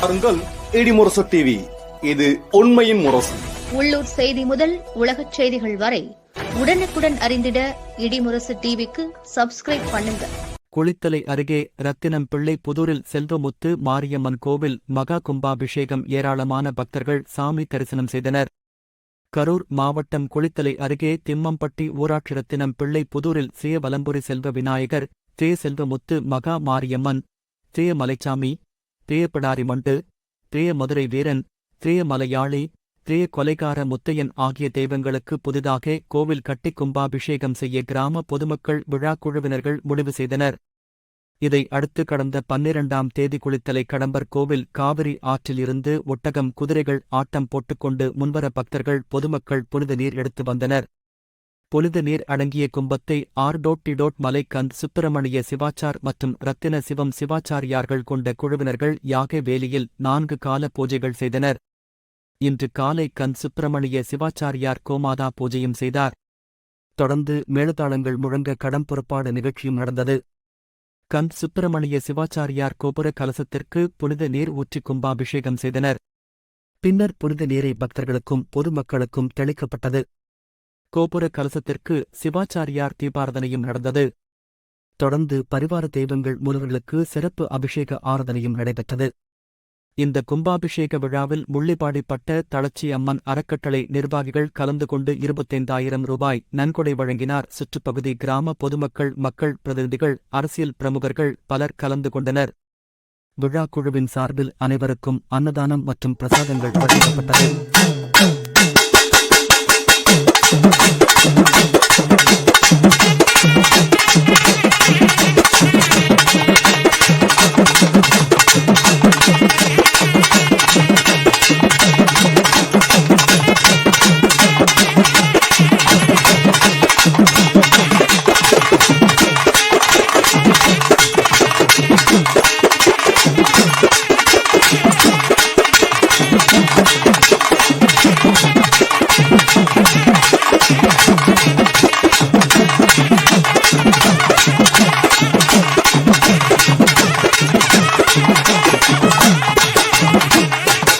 பாருங்கள் இடிமுரசு டிவி இது உண்மையின் முரசு. உள்ளூர் செய்தி முதல் உலகச் செய்திகள் வரை உடனுக்குடன் அறிந்திட இடிமுரசு டிவிக்கு சப்ஸ்கிரைப் பண்ணுங்க. குளித்தலை அருகே ரத்தினம் பிள்ளை புதூரில் செல்வமுத்து மாரியம்மன் கோவில் மகா கும்பாபிஷேகம் ஏராளமான பக்தர்கள் சாமி தரிசனம் செய்தனர். கரூர் மாவட்டம் குளித்தலை அருகே திம்மம்பட்டி ஊராட்சி ரத்தினம் பிள்ளை புதூரில் சிய வலம்புரி செல்வ விநாயகர் தே செல்வமுத்து மகா மாரியம்மன் தே மலைச்சாமி தே பிடாரிமண்டு தே மதுரை வீரன் தே மலையாளி தே கொலைகார முத்தையன் ஆகிய தெய்வங்களுக்கு புதிதாக கோவில் கட்டி கும்பாபிஷேகம் செய்ய கிராம பொதுமக்கள் விழா குழுவினர்கள் முடிவு செய்தனர். இதை அடுத்து கடந்த பன்னிரண்டாம் தேதி குளித்தலை கடம்பர் கோவில் காவிரி ஆற்றில் இருந்து ஒட்டகம் குதிரைகள் ஆட்டம் போட்டுக்கொண்டு முன்வர பக்தர்கள் பொதுமக்கள் புனித நீர் எடுத்து வந்தனர். புனித நீர் அடங்கிய கும்பத்தை ஆர்டோட் டிடோட் மலைக்கந்த் சுப்பிரமணிய சிவாச்சார் மற்றும் ரத்தின சிவம் சிவாச்சாரியார்கள் கொண்ட குழுவினர்கள் யாக வேலியில் நான்கு கால பூஜைகள் செய்தனர். இன்று காலை கந்த் சுப்பிரமணிய சிவாச்சாரியார் கோமாதா பூஜையும் செய்தார். தொடர்ந்து மேலதாளங்கள் முழங்க கடம் புறப்பாடு நிகழ்ச்சியும் நடந்தது. கந்த் சுப்பிரமணிய சிவாச்சாரியார் கோபுர கலசத்திற்கு புனித நீர் ஊற்றி கும்பாபிஷேகம் செய்தனர். பின்னர் புனித நீரை பக்தர்களுக்கும் பொதுமக்களுக்கும் தெளிக்கப்பட்டது. கோபுர கலசத்திற்கு சிவாச்சாரியார் தீபாரதனையும் நடந்தது. தொடர்ந்து பரிவார தெய்வங்கள் மூலவர்களுக்கு சிறப்பு அபிஷேக ஆராதனையும் நடைபெற்றது. இந்த கும்பாபிஷேக விழாவில் முள்ளிப்பாடிப்பட்ட தளச்சி அம்மன் அறக்கட்டளை நிர்வாகிகள் கலந்து கொண்டு இருபத்தைந்தாயிரம் ரூபாய் நன்கொடை வழங்கினார். சுற்றுப்பகுதி கிராம பொதுமக்கள் மக்கள் பிரதிநிதிகள் அரசியல் பிரமுகர்கள் பலர் கலந்து கொண்டனர். விழா குழுவின் சார்பில் அனைவருக்கும் அன்னதானம் மற்றும் பிரசாதங்கள் வழங்கப்பட்டது.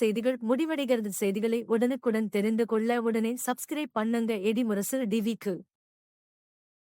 செய்திகள் முடிவடைகிறது. செய்திகளை உடனுக்குடன் தெரிந்து கொள்ள உடனே சப்ஸ்கிரைப் பண்ணுங்க. எடிமுரசு டிவிக்கு.